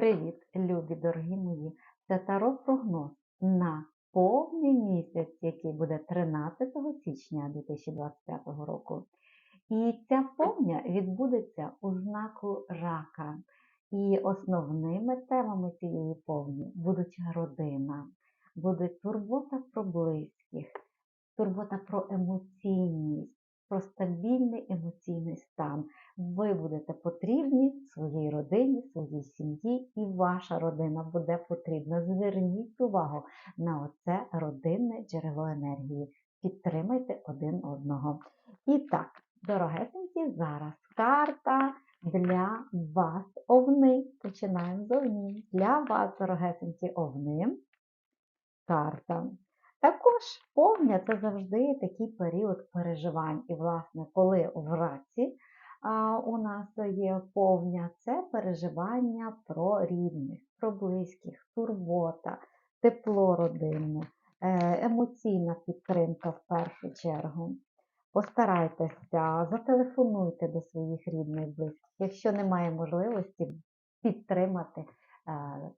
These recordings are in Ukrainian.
Привіт, любі дорогі мої! Це таро прогноз на повний місяць, який буде 13 січня 2025 року. І ця повня відбудеться у знаку рака. І основними темами цієї повні будуть родина, буде турбота про близьких, турбота про емоційність, про стабільний емоційний стан. Ви будете потрібні своїй родині, своїй сім'ї, і ваша родина буде потрібна. Зверніть увагу на оце родинне джерело енергії. Підтримайте один одного. І так, дорогесенькі, зараз карта для вас овни. Починаємо з овнів. Для вас, дорогесенькі овни, карта. Також повня це завжди такий період переживань. І, власне, коли в раці у нас є повня, це переживання про рідних, про близьких, турбота, тепло родинне, е, емоційна підтримка в першу чергу. Постарайтеся, зателефонуйте до своїх рідних близьких. Якщо немає можливості підтримати е,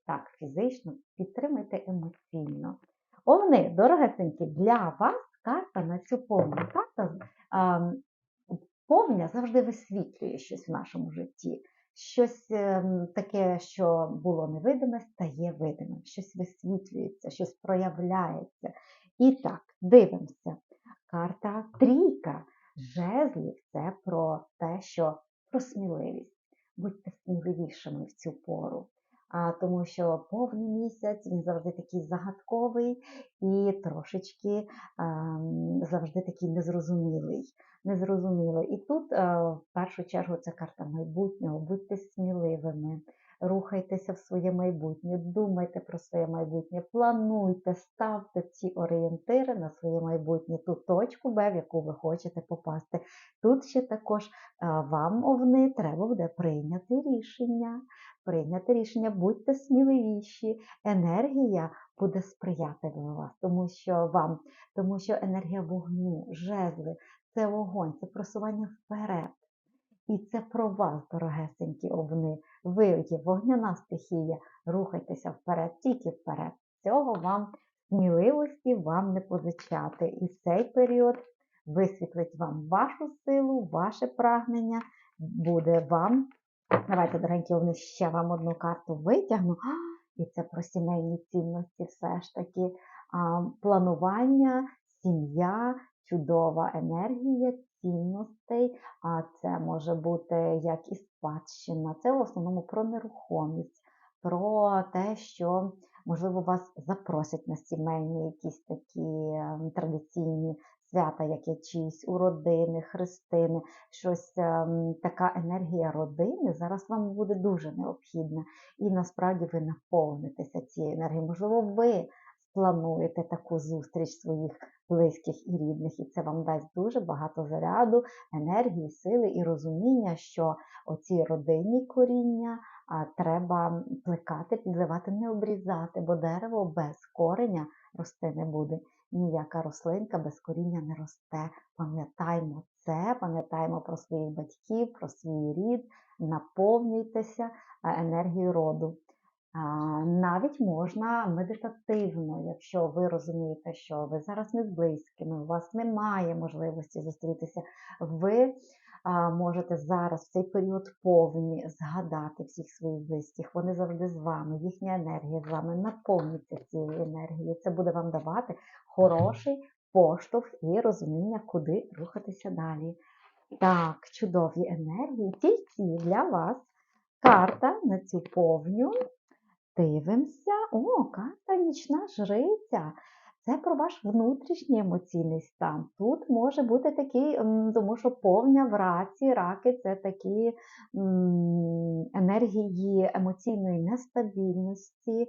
так фізично, підтримайте емоційно. Овни, дорогесенькі, для вас карта на цю повну. Карта повня завжди висвітлює щось в нашому житті. Щось ем, таке, що було невидиме, стає видимим, щось висвітлюється, щось проявляється. І так, дивимося. Карта трійка. Жезлів це про те, що про сміливість. Будьте сміливішими в цю пору тому що повний місяць він завжди такий загадковий і трошечки а, завжди такий незрозумілий. незрозумілий. І тут а, в першу чергу це карта майбутнього, будьте сміливими. Рухайтеся в своє майбутнє, думайте про своє майбутнє, плануйте, ставте ці орієнтири на своє майбутнє, ту точку Б, в яку ви хочете попасти. Тут ще також вам, овни, треба буде прийняти рішення прийняти рішення, будьте сміливіші, енергія буде сприяти вас, тому що вам, тому що енергія вогню, жезли, це вогонь, це просування вперед. І це про вас, дорогесенькі овни. Ви є вогняна стихія, рухайтеся вперед, тільки вперед. Цього вам сміливості вам не позичати. І цей період висвітлить вам вашу силу, ваше прагнення, буде вам Давайте, дорогенькі, ще вам одну карту витягну. І це про сімейні цінності, все ж таки. Планування, сім'я, чудова енергія, цінностей. А це може бути як і спадщина. Це в основному про нерухомість, про те, що, можливо, вас запросять на сімейні якісь такі ем, традиційні свята, як якісь у родини, хрестини, щось ем, така енергія родини зараз вам буде дуже необхідна. І насправді ви наповнитеся цією енергією. Можливо, ви плануєте таку зустріч своїх близьких і рідних, і це вам дасть дуже багато заряду, енергії, сили і розуміння, що оці родинні коріння треба плекати, підливати, не обрізати, бо дерево без кореня рости не буде ніяка рослинка без коріння не росте. Пам'ятаймо це, пам'ятаємо про своїх батьків, про свій рід, наповнюйтеся енергією роду. Навіть можна медитативно, якщо ви розумієте, що ви зараз не з близькими, у вас немає можливості зустрітися, ви можете зараз в цей період повні згадати всіх своїх близьких. Вони завжди з вами, їхня енергія з вами наповниться цією енергією. Це буде вам давати хороший поштовх і розуміння, куди рухатися далі. Так, чудові енергії, тільки для вас карта на цю повню. Дивимося. О, карта нічна жриця. Це про ваш внутрішній емоційний стан. Тут може бути такий, тому що повня в раці, раки це такі енергії емоційної нестабільності, е,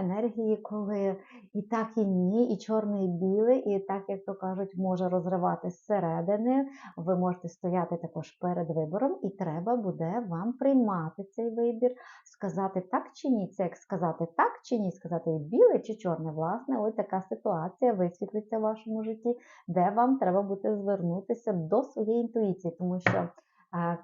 енергії, коли і так, і ні, і чорний, і білий, і так, як то кажуть, може розривати зсередини. Ви можете стояти також перед вибором, і треба буде вам приймати цей вибір, сказати так чи ні. Це як сказати так чи ні, сказати білий чи чорний, власне, ось така ситуація висвітлиться в вашому житті, де вам треба буде звернутися до своєї інтуїції, тому що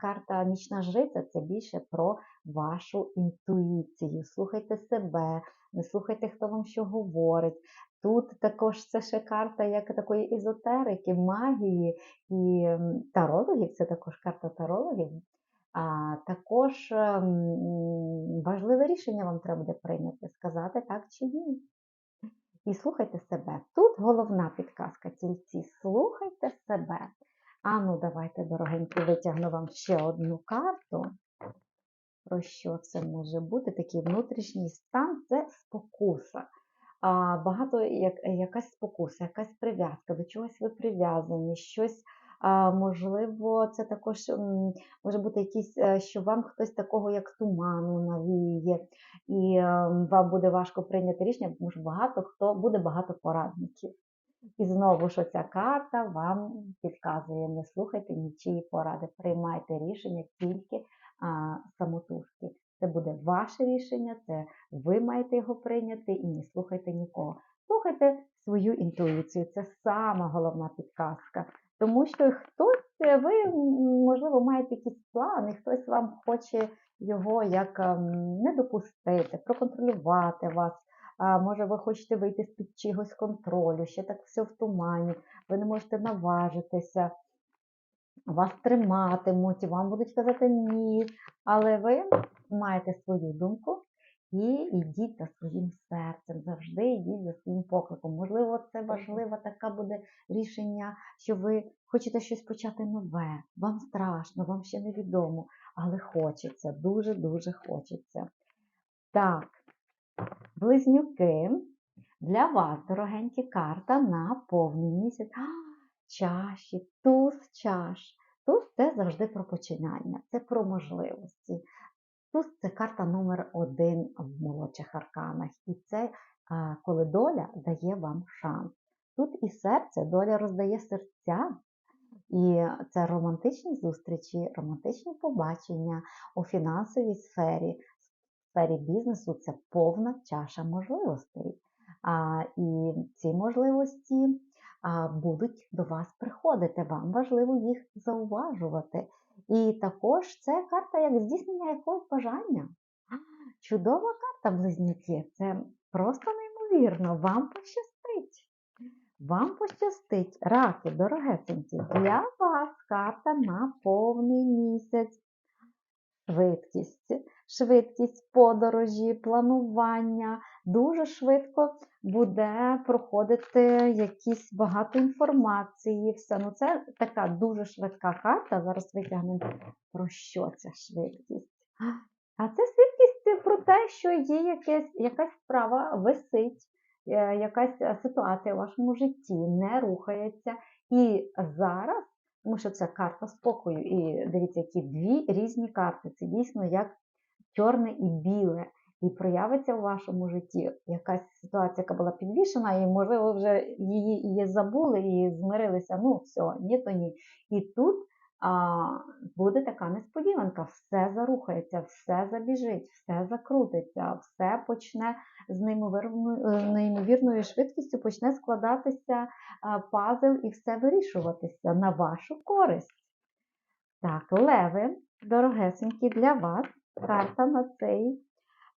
карта Нічна жриця це більше про вашу інтуїцію. Слухайте себе, не слухайте, хто вам що говорить. Тут також це ще карта як такої езотерики, магії і тарологів, це також карта тарологів. А також ем, важливе рішення вам треба буде прийняти, сказати так чи ні. І слухайте себе. Тут головна підказка тільці. Слухайте себе. А ну, давайте, дорогенькі, витягну вам ще одну карту. Про що це може бути? Такий внутрішній стан це спокуса. Багато як, якась спокуса, якась прив'язка, до чогось ви прив'язані, щось. Можливо, це також може бути якісь, е, що вам хтось такого як туману навіє, і е, вам буде важко прийняти рішення, тому що багато хто буде багато порадників. І знову ж оця карта вам підказує, не слухайте нічиї поради, приймайте рішення тільки а, самотужки. Це буде ваше рішення, це ви маєте його прийняти і не слухайте нікого. Слухайте свою інтуїцію, це сама головна підказка. Тому що хтось, ви, можливо, маєте якісь плани, хтось вам хоче його як ем, не допустити, проконтролювати вас. Може, ви хочете вийти з-під чогось контролю, ще так все в тумані, ви не можете наважитися, вас триматимуть, вам будуть казати ні, але ви маєте свою думку і йдіть за своїм серцем, завжди йдіть за своїм покликом. Можливо, це важливе таке буде рішення, що ви хочете щось почати нове, вам страшно, вам ще невідомо, але хочеться, дуже-дуже хочеться. Так, близнюки, для вас, дорогенькі, карта на повний місяць. А, чаші, туз чаш. Туз це завжди про починання, це про можливості. Туз це карта номер один в молодших арканах. І це коли доля дає вам шанс. Тут і серце, доля роздає серця. І це романтичні зустрічі, романтичні побачення у фінансовій сфері, в сфері бізнесу це повна чаша можливостей. А, і ці можливості а, будуть до вас приходити. Вам важливо їх зауважувати. І також це карта як здійснення якогось бажання. Чудова карта близнюки. Це просто неймовірно. Вам пощастить. Вам пощастить, раки, дорогесенькі, для вас карта на повний місяць. Швидкість, швидкість подорожі, планування. Дуже швидко буде проходити якісь багато інформації. Все. Ну, це така дуже швидка карта. Зараз витягнемо про що ця швидкість. А це швидкість про те, що є якась, якась справа висить, е, якась ситуація в вашому житті не рухається. І зараз, тому що це карта спокою, і дивіться, які дві різні карти. Це дійсно як чорне і біле. І проявиться в вашому житті якась ситуація, яка була підвішена, і, можливо, вже її і забули і змирилися. Ну, все, ні, то ні. І тут буде така несподіванка, все зарухається, все забіжить, все закрутиться, все почне з е, неймовірною швидкістю почне складатися а, пазл і все вирішуватися на вашу користь. Так, леви, дорогесенькі, для вас карта на цей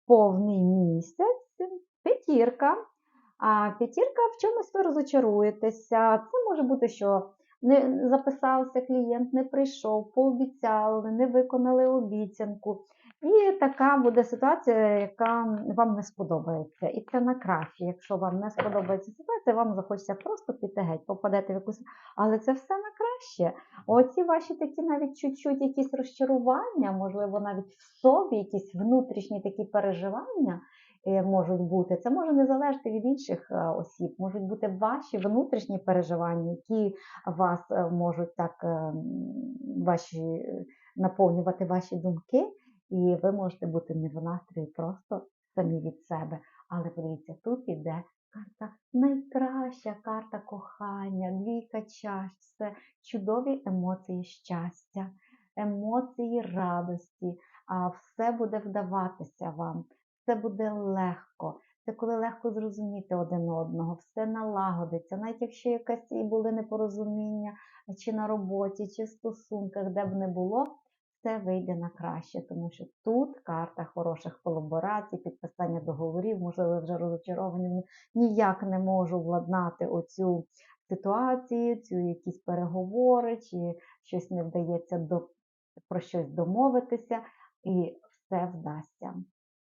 повний місяць. П'ятірка. А п'ятірка в чомусь ви розочаруєтеся. Це може бути, що не записався клієнт, не прийшов, пообіцяли, не виконали обіцянку. І така буде ситуація, яка вам не сподобається. І це на краще. Якщо вам не сподобається ситуація, вам захочеться просто піти геть, попадете в якусь. Але це все на краще. Оці ваші такі навіть чуть-чуть якісь розчарування, можливо, навіть в собі якісь внутрішні такі переживання можуть бути. Це може не залежати від інших е, осіб, можуть бути ваші внутрішні переживання, які вас е, можуть так е, ваші, е, наповнювати ваші думки, і ви можете бути не в настрої просто самі від себе. Але подивіться, тут іде карта. Найкраща карта кохання, двійка чаш, це чудові емоції щастя, емоції радості, а все буде вдаватися вам, все буде легко. Це коли легко зрозуміти один одного, все налагодиться, навіть якщо якась і були непорозуміння, чи на роботі, чи в стосунках, де б не було, все вийде на краще, тому що тут карта хороших колаборацій, підписання договорів, можливо, вже розочаровані, ніяк не можу владнати оцю ситуацію, цю якісь переговори, чи щось не вдається до, про щось домовитися, і все вдасться.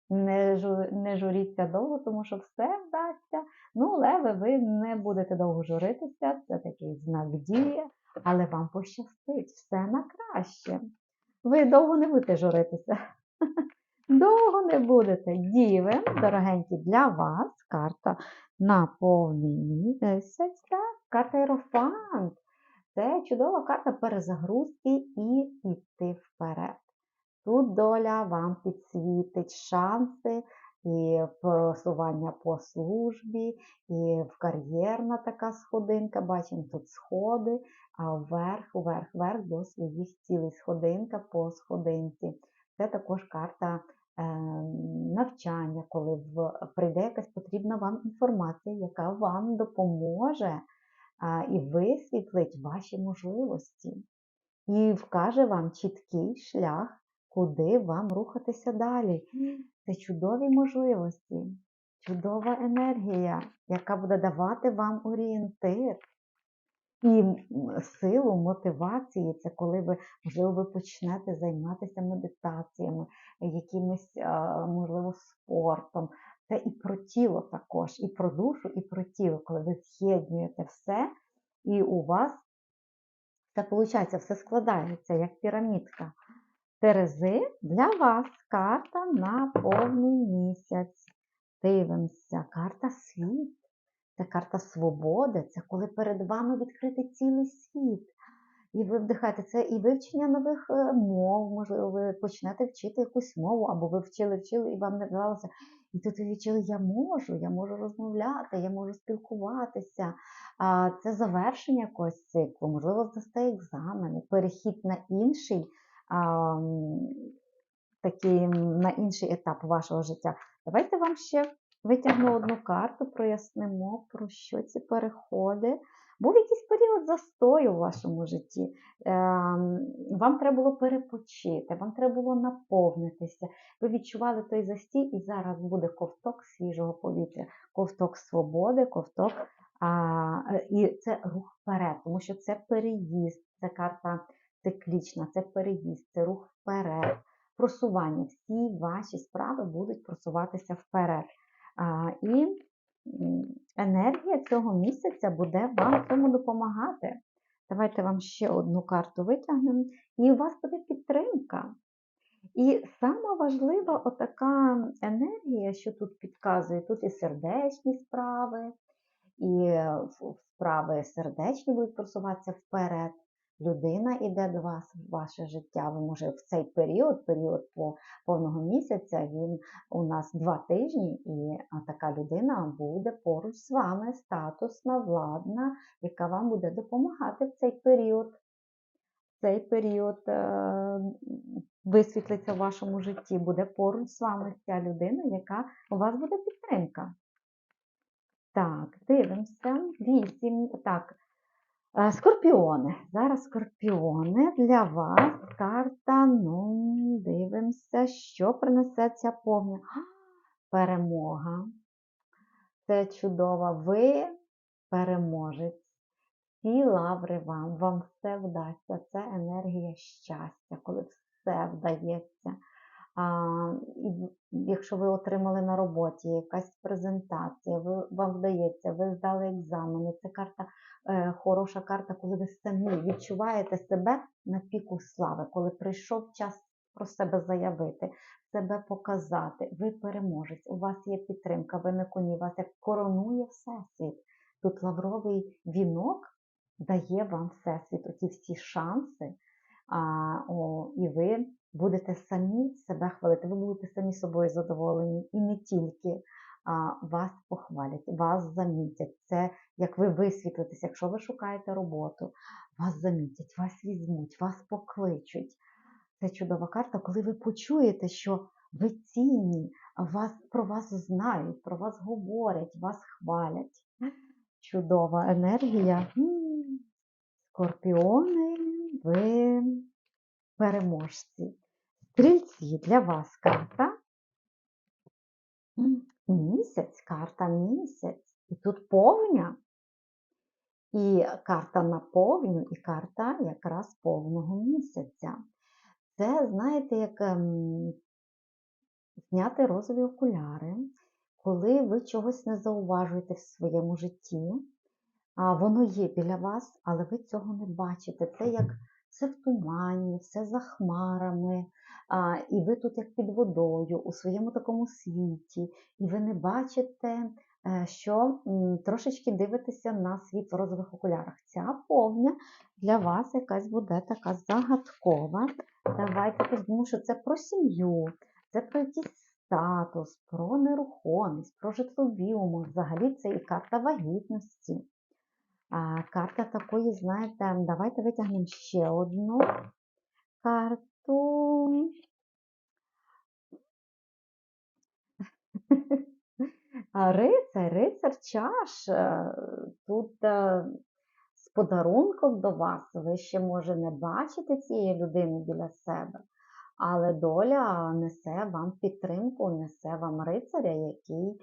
Не, жу, не журіться довго, тому що все вдасться. Ну, леви, ви не будете довго журитися, це такий знак дії, але вам пощастить, все на краще. Ви довго не будете журитися. Довго не будете. Діви, дорогенькі, для вас карта на повний місяць, так, карта Ерофант. Це чудова карта перезагрузки і йти вперед. Тут доля вам підсвітить шанси і просування по службі, і в кар'єрна така сходинка. Бачимо тут сходи, а вверх, вверх, вверх до своїх цілей. Сходинка по сходинці. Це також карта е, навчання, коли в, прийде якась потрібна вам інформація, яка вам допоможе а, і висвітлить ваші можливості. І вкаже вам чіткий шлях, куди вам рухатися далі. Це чудові можливості, чудова енергія, яка буде давати вам орієнтир. І силу мотивації це коли ви, можливо, ви почнете займатися медитаціями, якимось, можливо, спортом. Це і про тіло також, і про душу, і про тіло, коли ви з'єднуєте все, і у вас це виходить, все складається як пірамідка. Терези для вас карта на повний місяць. Дивимося, карта світ. Це карта свободи, це коли перед вами відкритий цілий світ. І ви вдихаєте це і вивчення нових е, мов, можливо, ви почнете вчити якусь мову, або ви вчили, вчили, і вам не вдавалося. І тут ви відчули, я можу, я можу розмовляти, я можу спілкуватися. Це завершення якогось циклу, можливо, здасте екзамени, перехід на інший, такий, на інший етап вашого життя. Давайте вам ще витягну одну карту, прояснимо, про що ці переходи. Був якийсь період застою в вашому житті. Ем, Вам треба було перепочити, вам треба було наповнитися. Ви відчували той застій, і зараз буде ковток свіжого повітря, ковток свободи, ковток. А, і це рух вперед, тому що це переїзд, це карта циклічна, це переїзд, це рух вперед, просування. Всі ваші справи будуть просуватися вперед. А, і енергія цього місяця буде вам цьому допомагати. Давайте вам ще одну карту витягнемо, і у вас буде підтримка. І сама важлива отака енергія, що тут підказує, тут і сердечні справи, і е, справи сердечні будуть просуватися вперед. Людина йде до вас в ваше життя. Ви може в цей період, період по повного місяця, він у нас два тижні, і така людина буде поруч з вами, статусна, владна, яка вам буде допомагати в цей період. Цей період е, висвітлиться в вашому житті, буде поруч з вами ця людина, яка у вас буде підтримка. Так, дивимося. Вісім. Так, скорпіони. Зараз скорпіони для вас. Карта. Ну, дивимося, що принесе ця повня. Перемога. Це чудово. Ви переможець. Всі лаври вам, вам все вдасться. Це енергія щастя, коли все вдається. Якщо ви отримали на роботі якась презентація, ви, вам вдається, ви здали екзамени, це карта, е, хороша карта, коли ви самі відчуваєте себе на піку слави, коли прийшов час про себе заявити, себе показати. Ви переможець, у вас є підтримка, ви на коні, вас як коронує Всесвіт. Тут лавровий вінок дає вам Всесвіт оті всі шанси, а, о, і ви будете самі себе хвалити, ви будете самі собою задоволені і не тільки а, вас похвалять, вас замітять. Це як ви висвітлитесь, якщо ви шукаєте роботу, вас замітять, вас візьмуть, вас покличуть. Це чудова карта, коли ви почуєте, що ви цінні, вас, про вас знають, про вас говорять, вас хвалять. Чудова енергія. Скорпіони, ви переможці. Стрільці для вас карта. Місяць, карта місяць. І тут повня. І карта на повню, і карта якраз повного місяця. Це, знаєте, як ем, зняти розові окуляри, коли ви чогось не зауважуєте в своєму житті, а воно є біля вас, але ви цього не бачите. Це як все в тумані, все за хмарами, а, і ви тут як під водою, у своєму такому світі, і ви не бачите, е, що трошечки дивитеся на світ в розових окулярах. Ця повня для вас якась буде така загадкова. Давайте тому що це про сім'ю, це про якийсь статус, про нерухомість, про житлові умови. Взагалі це і карта вагітності. Карта такої, знаєте, давайте витягнемо ще одну карту. Рицар, рицар чаш. Тут з подарунком до вас. Ви ще, може, не бачите цієї людини біля себе, але доля несе вам підтримку, несе вам рицаря, який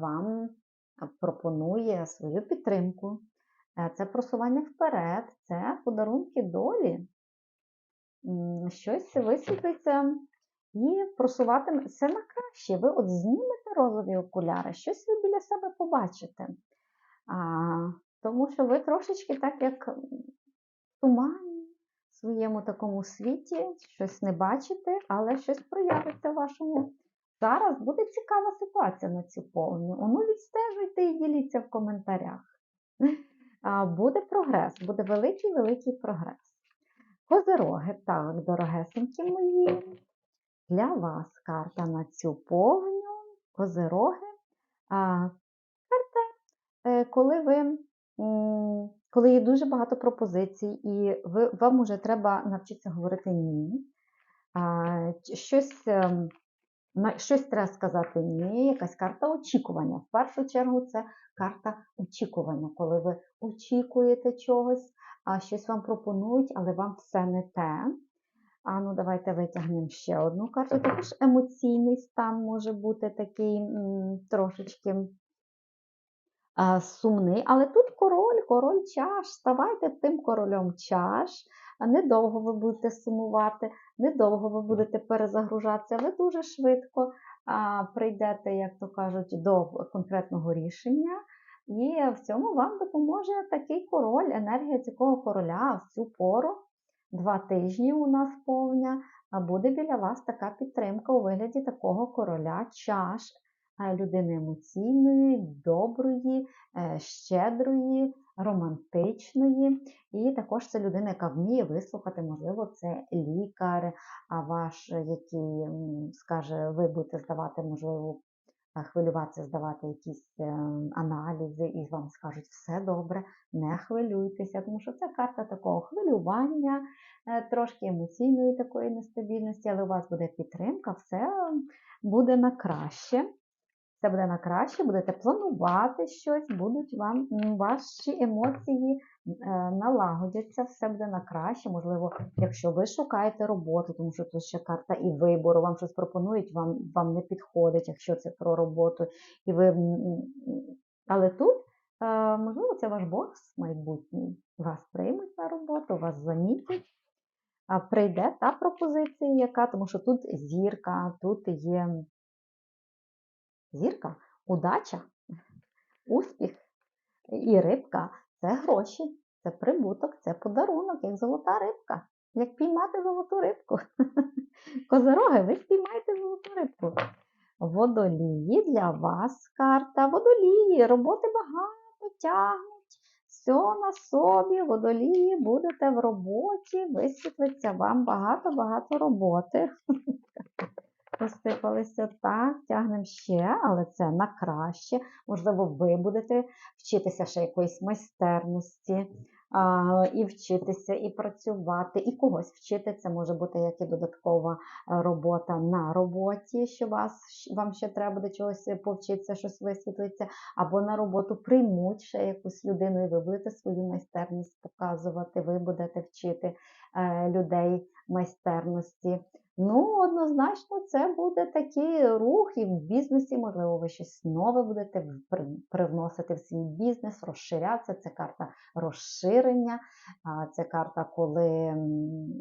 вам пропонує свою підтримку. Е, Це просування вперед, це подарунки долі. Щось висвітлиться і просуватиме все на краще. Ви от знімете розові окуляри, щось ви біля себе побачите. А, тому що ви трошечки так, як в тумані, в своєму такому світі, щось не бачите, але щось проявиться в вашому. Зараз буде цікава ситуація на цю повню. Ну, відстежуйте і діліться в коментарях. Буде прогрес, буде великий-великий прогрес. Козероги, так, дорогесенькі мої, для вас карта на цю повню, козероги. А, карта, е, коли ви, коли є дуже багато пропозицій, і ви, вам вже треба навчитися говорити ні. Щось, ем, щось треба сказати ні, якась карта очікування. В першу чергу це карта очікування, коли ви очікуєте чогось, а щось вам пропонують, але вам все не те. А ну давайте витягнемо ще одну карту. Також емоційний стан може бути такий м, трошечки а, сумний. Але тут король, король чаш. Ставайте тим королем чаш. Недовго ви будете сумувати, недовго ви будете перезагружатися. Ви дуже швидко прийдете, як то кажуть, до конкретного рішення. І в цьому вам допоможе такий король, енергія цього короля в цю пору. Два тижні у нас повня, а буде біля вас така підтримка у вигляді такого короля чаш, е, людини емоційної, доброї, е, щедрої, романтичної. І також це людина, яка вміє вислухати, можливо, це лікар, а ваш, який скаже, ви будете здавати, можливо, хвилюватися, здавати якісь е, аналізи, і вам скажуть, все добре, не хвилюйтеся, тому що це карта такого хвилювання, е, трошки емоційної такої нестабільності, але у вас буде підтримка, все буде на краще. Все буде на краще, будете планувати щось, будуть вам ваші емоції е, налагодяться, все буде на краще. Можливо, якщо ви шукаєте роботу, тому що тут ще карта і вибору, вам щось пропонують, вам, вам не підходить, якщо це про роботу. І ви, але тут, е, можливо, це ваш бос майбутній. Вас приймуть на роботу, вас замітять. Прийде та пропозиція, яка, тому що тут зірка, тут є зірка, удача, успіх і рибка це гроші, це прибуток, це подарунок, як золота рибка. Як піймати золоту рибку. Козороги, ви спіймаєте золоту рибку. Водолії для вас карта. Водолії, роботи багато тягнуть. Все на собі, водолії, будете в роботі, висвітлиться вам багато-багато роботи. Посипалися так, тягнемо ще, але це на краще. Можливо, ви будете вчитися ще якоїсь майстерності, а, і вчитися, і працювати, і когось вчити. Це може бути як і додаткова е, робота на роботі, що вас, вам ще треба буде чогось повчитися, щось висвітлиться, або на роботу приймуть ще якусь людину, і ви будете свою майстерність показувати, ви будете вчити е, людей майстерності. Ну, однозначно, це буде такий рух і в бізнесі, можливо, ви щось нове будете привносити в свій бізнес, розширятися. Це карта розширення, це карта, коли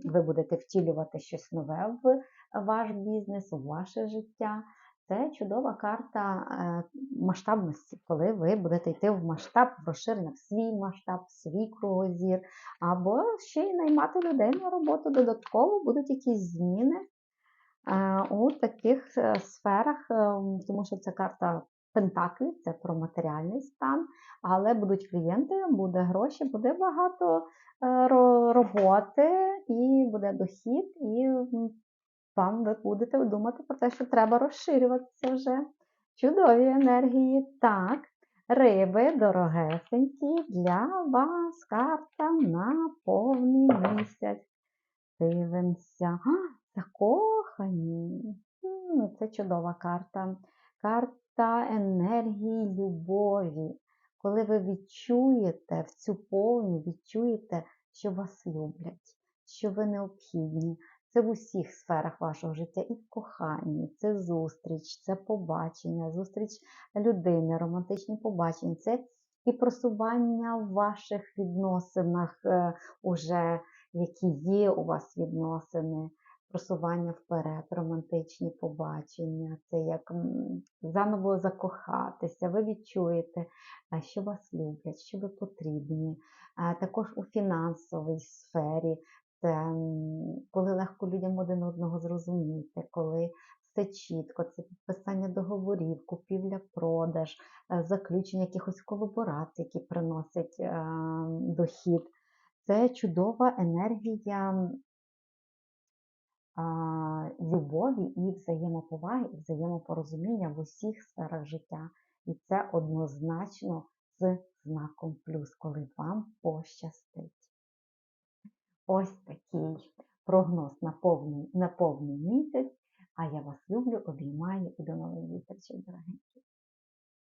ви будете втілювати щось нове в ваш бізнес, в ваше життя. Це чудова карта е, масштабності, коли ви будете йти в масштаб в розширення, в свій масштаб, в свій кругозір, або ще й наймати людей на роботу. Додатково, будуть якісь зміни е, у таких е, сферах, тому що це карта Пентаклів, це про матеріальний стан, але будуть клієнти, буде гроші, буде багато роботи і буде дохід, і вам ви будете думати про те, що треба розширюватися вже. Чудові енергії. Так, риби дорогесенькі для вас карта на повний місяць. Дивимося. Закохані. Це чудова карта. Карта енергії любові. Коли ви відчуєте в цю повню, відчуєте, що вас люблять, що ви необхідні. Це в усіх сферах вашого життя, і в коханні, це зустріч, це побачення, зустріч людини, романтичні побачення, це і просування в ваших відносинах, е, уже які є у вас відносини, просування вперед, романтичні побачення, це як заново закохатися, ви відчуєте, що вас люблять, що ви потрібні. Також у фінансовій сфері, коли легко людям один одного зрозуміти, коли все чітко, це підписання договорів, купівля-продаж, е, заключення якихось колаборацій, які приносять е, дохід. Це чудова енергія любові і взаємоповаги, і взаємопорозуміння в усіх сферах життя. І це однозначно з знаком плюс, коли вам пощастить. Ось такий прогноз на повний, на повний місяць. А я вас люблю, обіймаю і до нових зустрічей, дорогенькі.